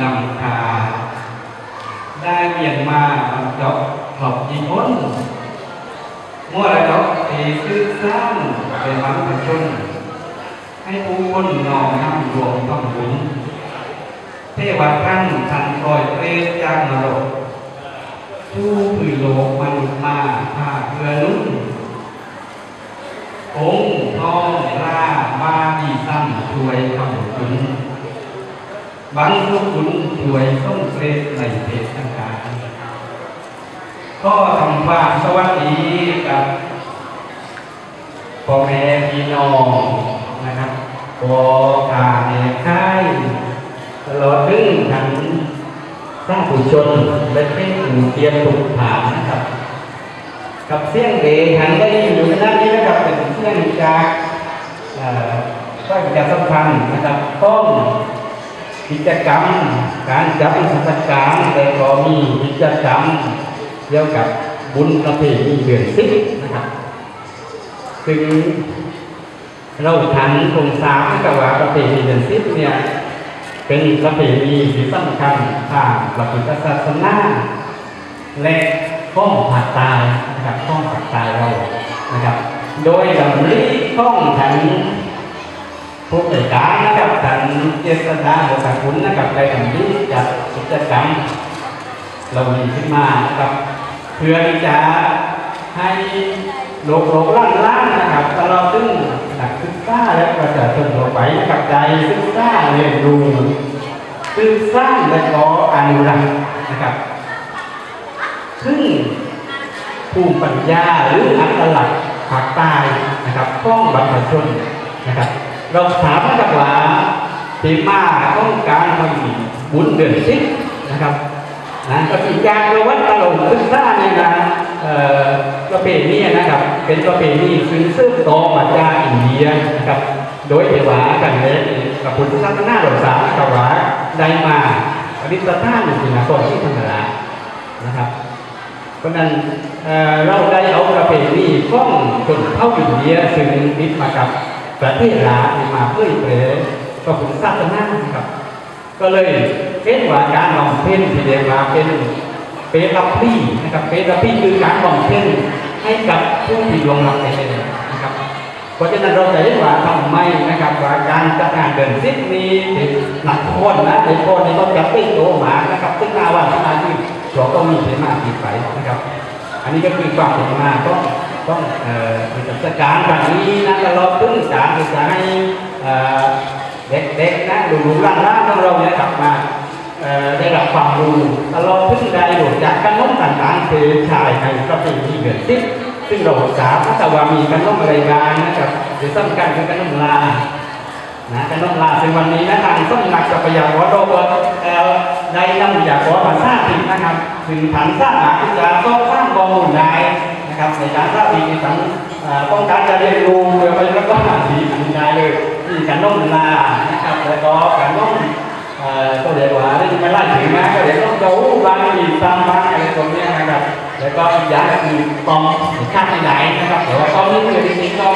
ประเพณีที่นำคาได้เวียนมาบรรจบขอบยีพ้นมั่วระดอกเอคือสร้างเป็นมันประชนให้ผู้คนนองน้ำรวมต้องบุญเทวาท่านทันปล่อยเปรตจากนรกผู้ผือโลกมนุษย์มาภาเพื่อนุ่นองค์ทองล่ามาดีซ้ำช่วยคำคุณ บังทุกคุณช่วยต้องเปรตในเพศต่างๆก็ทำความสวัสดีกับพ่อแม่พี่น้องนะครับขอการในค่ายตลอดถึงทางสร้างผู้ชนและเป็นผู้เตียมถูกฐานนะครับ กับเสียงเดหันได้อยู่ในนั้นนี้นะครับเป็นเสียงจากเอ่อก็จะสำคัญนะครับต้อง กิจกรรม การจัดเทศกาลแต่ก็มีกิจกรรมเกี่ยวกับบุญประเพณีเดือนสิบนะครับซึ่งเราทันคงทราบนะครับว่าประเพณีเดือนสิบเนี่ยเป็นประเพณีที่สำคัญทางพระพุทธศาสนาและข้องผักตายนะครับข้องผักตายเรานะครับ โดยดำริข้องถัง ผู้ใหญ่การนะครับถังเจษฎาบทคุณนะครับได้ดำริจัดกิจกรรมเรามีขึ้นมานะครับ เพื่อที่จะให้โลกโลกล่างล่างนะครับตลอดถึงนักศึกษาและประชาชนทั่วไปนะครับใจศึกษาเรียนรู้ศึกษาและก็อนุรักษ์นะครับซึ่งภูมิปัญญาหรืออัตลักษณ์ภาคใต้นะครับของบรรพชนนะครับ เราถามนะครับว่าที่มาต้องการทำบุญเดือนสิบนะครับนะก็คือการประวัตตลกศึกษาในงานเอ่อประเพณีนะครับ เป็นประเพณีซึ่งสืบต่อมาจากอินเดียนะครับ โดยเทวากันเลยกับพุทธศาสนาหลวงสามกวาได้มาปฏิสถานอยู่ที่นครที่ธรรมรานะครับ เพราะนั้นเเราได้เอาประเพณีของชนเผ่าอินเดียซึ่งติดมากับ ประเทศลาวมาเผยแพร่พระพุทธศาสนานะครับ ก็เลยเป็นว่าการบำเพ็ญที่เรียกว่าเป็นเปรับพี่นะครับเปรับพี่คือการบำเพ็ญให้กับผู้ที่ลงรับในเองนะครับเพราะฉะนั้นเราจะเห็นว่าทำไมนะครับว่าการจัดงานเดินซิดมีหนักคนนะในคนในต้องจับติ้งโตหมานะครับซึ่งนาวันนาที่เราต้องมีเป็นมาที่ไปนะครับ อันนี้ก็คือความเป็นมาต้อง ต้องเอ่อมีกิจการแบบนี้นะตลอดถึงการที่จะให้เอ่อเด็กๆนะดูดูร่างร่างของเราเนี่ยกลับมาเอ่อได้รับความรู้ตลอดถึงได้หลุดจากการน้องต่างๆคือชายในประเพณีเดือนซิดซึ่งเราสามถ้าว่ามีกันน้องอะไรบ้างนะครับหรือสำคัญคือกันน้องลานะกันน้องลาซึ่งวันนี้นะทางส้มหนักกับพยากรณ์โรเบิร์ตเอ่อได้นำพยากรณ์ภาษาถิ่นนะครับถึงฐานสร้างหลักจะต้องสร้างข้อมูลได้ นะครับในการสร้างดีในสังเอ่อต้องการจะเรียนรู้เพื่อไปแล้วก็หาสีอันได้เลยที่กันน้องลานะครับแล้วก็กันน้องก็เรียกว่าได้ยินมาไล่ถึงนะก็เรียกน้องเขาบางทีตามบางอะไรตรงนี้นะครับแล้วก็อีกอย่างก็คือตองข้างในไหนนะครับแต่ว่าตอนนี้คือจริงๆก็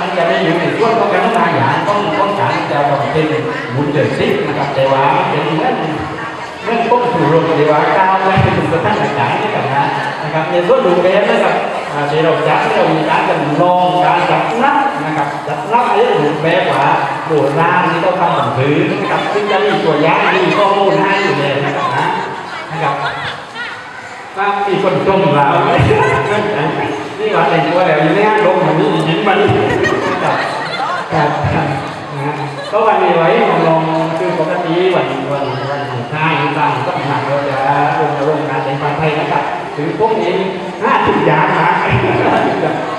มันจะไม่อยู่ในช่วงของการทำงานอย่างต้องต้องการจะต้องเป็นมุนเดินซิกนะครับแต่ว่าเป็นเรื่องเรื่องต้นสู่โรงเดียวก้าวไปถึงสถานการณ์นี้กันนะ นะครับในส่วนดูแบบนะครับอ่าที่เราจัดเรามีการจำลองการจัดนับนะครับจัดนับอะไรรูปแบบว่าโบราณที่ต้องทำหนังสือนะครับซึ่งจะมีตัวอย่างมีข้อมูลให้อยู่เลยนะครับนะนะครับว่ามีคนชมเรานี่ว่าแต่งตัวแล้วยังไม่ห้ลงมันนี่ยิ้มมันครับครับครับนะก็วันนี้ไว้ลองคือปกติวันวันวัน พวกนี้ห้าสิบอย่างนะ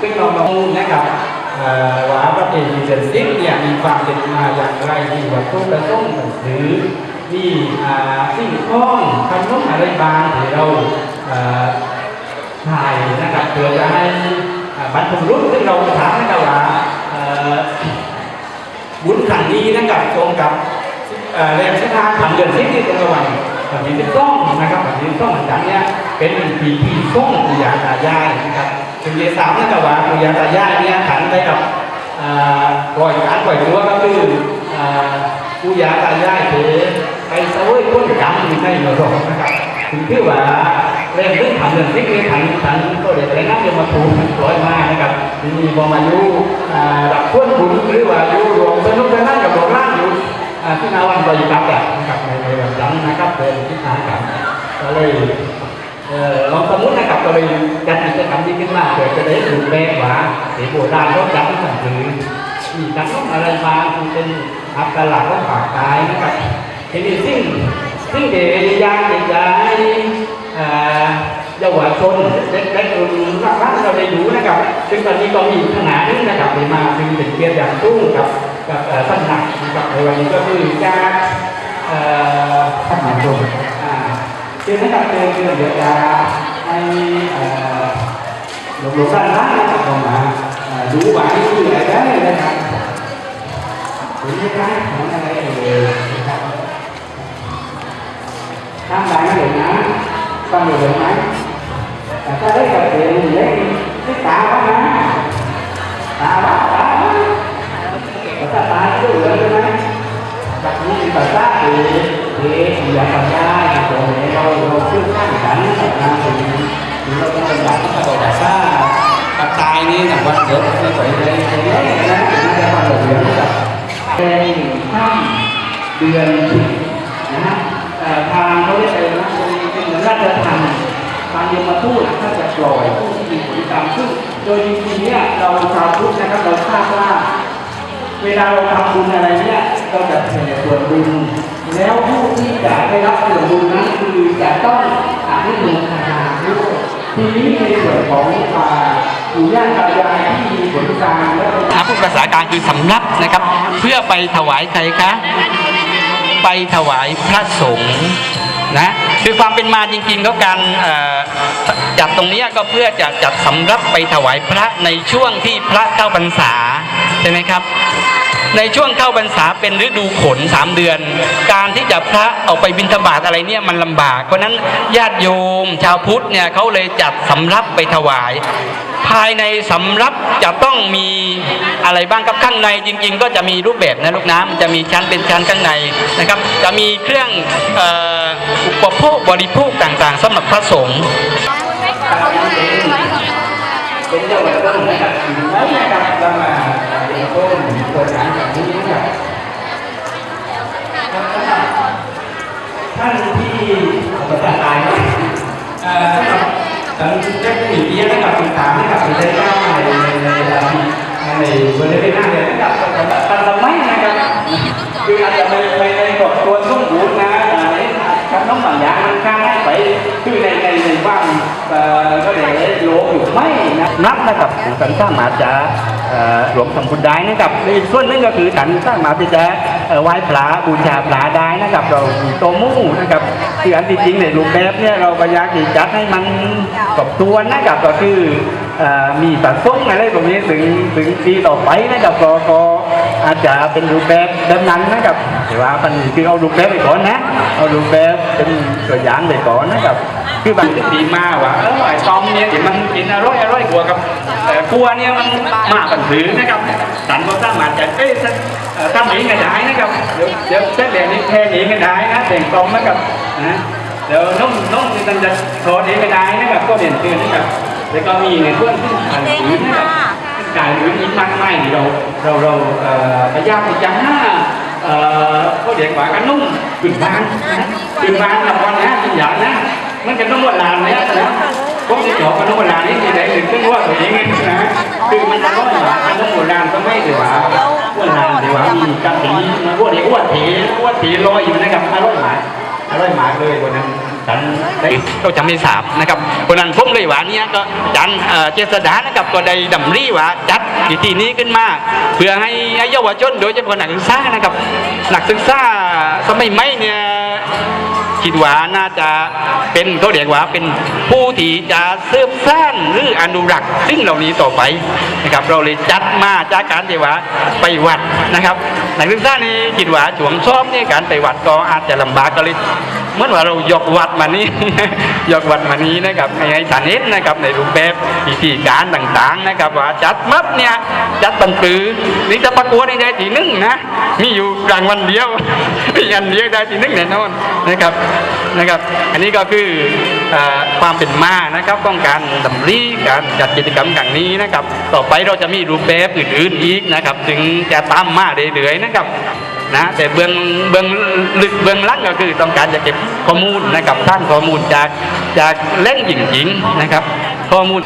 ซึ่งเราลองนะครับว่าประเพณีเดือนสิบเนี่ยมีความเป็นมาอย่างไรมีวัตถุประสงค์หนังสือมีอ่สิ่งของขนมอะไรบางที่เราถ่ายนะครับเพื่อจะให้บรรพบุรุษที่เราถามนะครับว่าบุญขันนี้นะครับตรงกับเอ่อแรงศรัทาขันเดือนสิบที่ตรงกับวั นวันที่สิบสองนะครับวันที่สิบสองวันจันทร์เนี่ยเป็นปีที่ส่งปุยาตายายนะครับถึงเยสามนะครับว่าปุยาตายายเนี่ยขันไปกับปล่อยการปล่อยตัวก็คืออ่ายาตายายถือไปเสวยพ้นกรรมในนรกนะครับถึงที่ว่าเรื่องเรื่องทำเรื่องที่คือถังถังก็เดี๋ยวไรนั่งจะมาถูกร้อยมานะครับมีบอมาอยู่ดับพ้นบุญหรือว่าอยู่รวมสนุกสนานกับดอกล่างอยู่ ที่นาวันบริกรรมแบบนะครับในในแบบนั้นนะครับเป็นที่ทางกันก็เลยเอ่อลองสมมตินะครับก็เลยจัดกิจกรรมที่ขึ้นมาเพื่อจะได้ดูแลว่าเสียโบราณเขาจัดหนังสือมีการต้องอะไรมาคือเป็นอัตลักษณ์ของปากกายนะครับทีนี้ซึ่งซึ่งเดี๋ยวยางจะย้ายเอ่อเยาวชนเด็กๆรุ่นรักๆเราได้ดูนะครับ ซึ่งตอนนี้ก็มีขนาดนึงนะครับที่มาซึ่งเป็นเกียรติอย่างสูงกับกับท่านหนักนะครับในวันนี้ก็ คือการเอ่อท่านหนักลงอ่าคือให้กับเตือนเตือนเดี๋ยวจะให้เอ่อหลวงหลวงด้านล่างนะครั เราเราชื่อข้างกันนะถึงถึงเราเป็นแบบภาษาภาษาปากตายนี่นะวันเกิดไม่ใส่เลยเลยนะถึงจะมาหลงเหลืองแบบเป็นข้ามเดือนสิบนะฮะทางเขาเรียกอะไรนะเป็นเหมือนราชธรรมทางยมทูตถ้าจะปล่อยผู้ที่มีติกรรมซึ่งโดยจริงๆเนี่ยเราชาวพุทธนะครับเราทราบว่า เวลาเราทำบุญอะไรเนี่ยเราจะแผ่ส่วนบุญ แล้วผู้ที่จะได้รับส่วนบุญนั้นคือจะต้องอนุโมทนาด้วย ทีนี้ในส่วนของอ่าปู่ย่าตายายที่มีผลการและอาพูดภาษากลางคือสำรับนะครับ เพื่อไปถวายใครคะ ไปถวายพระสงฆ์นะคือความเป็นมาจริงๆก็การจัดตรงเนี้ยก็เพื่อจะจัดสำรับไปถวายพระในช่วงที่พระเข้าพรรษาใช่ไหมครับ ในช่วงเข้าพรรษาเป็นฤดูฝนสามเดือน การที่จะพระออกไปบิณฑบาตอะไรเนี่ยมันลำบาก เพราะนั้นญาติโยม ชาวพุทธเนี่ยเขาเลยจัดสำรับไปถวาย ภายในสำรับจะต้องมีอะไรบ้างครับข้างในจริง ๆ ก็จะมีรูปแบบนะลูกน้ำมันจะมีชั้นเป็นชั้นข้างในนะครับ จะมีเครื่องอออุปโภคบริโภคต่างๆสำหรับพระสงฆ์ เป็นเยาวชนนะครับถึงแม้นะครับจะมาเป็นต้นเปิดร้านแบบนี้นะครับ ท่านที่ภาษาตายนะเอ่อท่านได้ผู้หญิงเยอะนะครับติดตามนะครับติดได้ก้าในในในในบริเวณหน้าเลยนะครับแต่ทำไมนะครับคืออาจจะไม่ไม่ในกฎตัวสมบูรณ์นะอะไรการน้องบางอย่างมันข้างไปคือในในในว่างเอ่อก็เดี๋ยวโลอยู่ไม่นะนับนะครับสันสามาจะเอ่อรวมทำบุญได้นะครับในส่วนนึงก็คือสันสามาที่จะ ไหว้พระบูชาพระได้นะครับ เราโตวมู่นะครับคืออันที่จริงในรูปแบบเนี่ยเราก็อยากที่จัดให้มันครบถ้วนนะครับก็คืออมีสัดส่งอะไรตรงนี้ถึงถึงปีต่อไปนะครับก็ก็อาจจะเป็นรูปแบบแบบนั้นนะครับแต่ว่ามันคือเอารูปแบบไปก่อนนะเอารูปแบบเป็นตัวอย่างไปก่อนนะครับ คือบางทีมาว่าเออไอ้ตอมเนี่ยที่มันกินอร่อยอร่อยกว่ากับแต่กลัวเนี่ยมันมากกันถือนะครับสันก็สามารถจะเอ้ยเอ่อทำเองก็ได้นะครับเดี๋ยวเดี๋ยวเส้นเหลี่ยมนี้แค่เองก็ได้นะแต่งตรงนะครับนะเดี๋ยวน้องน้องมันจะโทษเองก็ได้นะครับก็เด่นเตือนนะครับแล้วก็มีในเพื่อนที่อ่านถือนะครับการถือนี้มากมายนี่เราเราเราเอ่อพยายามที่จะหาเอ่อก็เด็กกว่ากันนุ่มขึ้นบ้านขึ้นบ้านละวันนะเป็นอย่างนะ มันจะต้องว่าลานนี่ยนะพวกที่จบกันต้องว่าลานนี่ที่ไหนถึงต้องว่าตัวเองนะคือมันจะต้องว่ามันต้องว่าลานก็ไม่ถือว่าว่าลานถือว่ามีการตีมันว่าเด็กอ้วนถีอ้วนถีลอยอยู่นะครับอร่อยหมายอร่อยหมายเลยวันนั้นฉันได้ก็จำไม่ทราบนะครับเพราะนั้นผมเลยว่าเนี่ยก็จันเจษดานะครับก็ได้ดำริว่าจัดพิธีนี้ขึ้นมาเพื่อให้เยาวชนโดยเฉพาะนักศึกษานะครับนักศึกษาสมัยใหม่เนี่ย คิดว่าน่าจะเป็นเขาเรียกว่าเป็นผู้ที่จะเสื่อมสร้างหรืออนุรักษ์ซึ่งเหล่านี้ต่อไปนะครับ เราเลยจัดมาจากการที่ว่าไปวัดนะครับนักศึกษานี่คิดว่าช่วงชอบนี่การไปวัดก็อาจจะลำบากก็เลย เมื่อว่าเรายกวัดมานี้ ยกวัดมานี้นะครับให้ให้ท่านเห็นนะครับในรูปแบบพิธีการต่างๆนะครับว่าจัดมัดเนี่ยจัดตันตือนี่จะประกวดในได้ทีนึ่งนะมีอยู่รางวัลเดียวมีอันเดียวได้ทีนึ่งแน่นอนนะครับนะครับ อันนี้ก็คือความเป็นมานะครับต้องการดำริการจัดกิจกรรมอย่างนี้นะครับ ต่อไปเราจะมีรูปแบบอื่นๆอีกนะครับ ถึงจะตามมาเรื่อยๆนะครับ นะแต่เบื้องเบื้องลึกเบื้องลักก็คือต้องการจะเก็บข้อมูลนะครับท่านข้อมูลจากจากเล่นจริงๆนะครับ ข้อมูล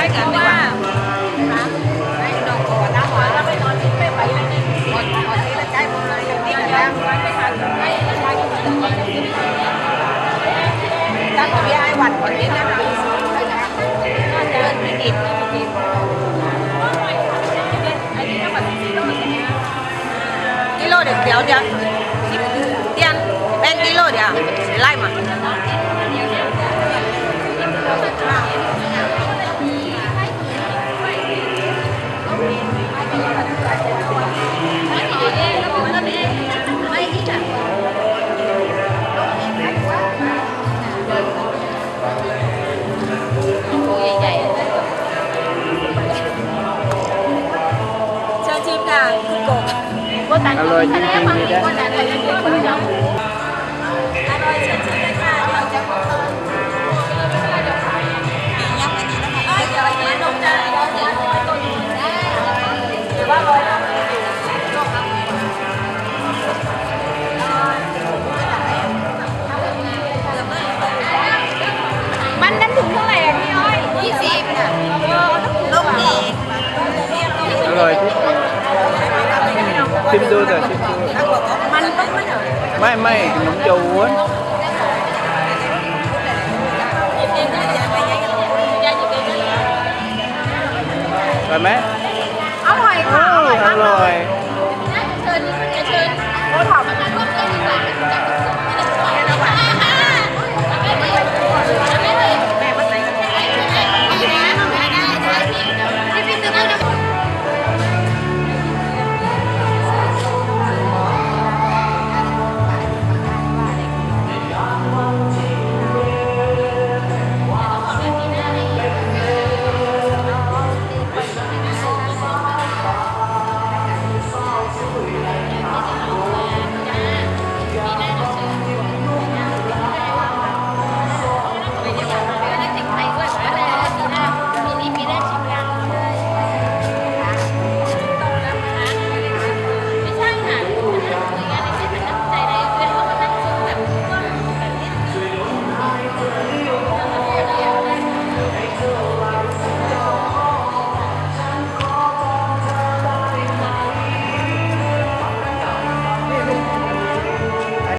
ได้กันนะ chim tươi rồi chim tươi mấy mấy nóng chù á rồi mẹ. Ống hoài khó rồi.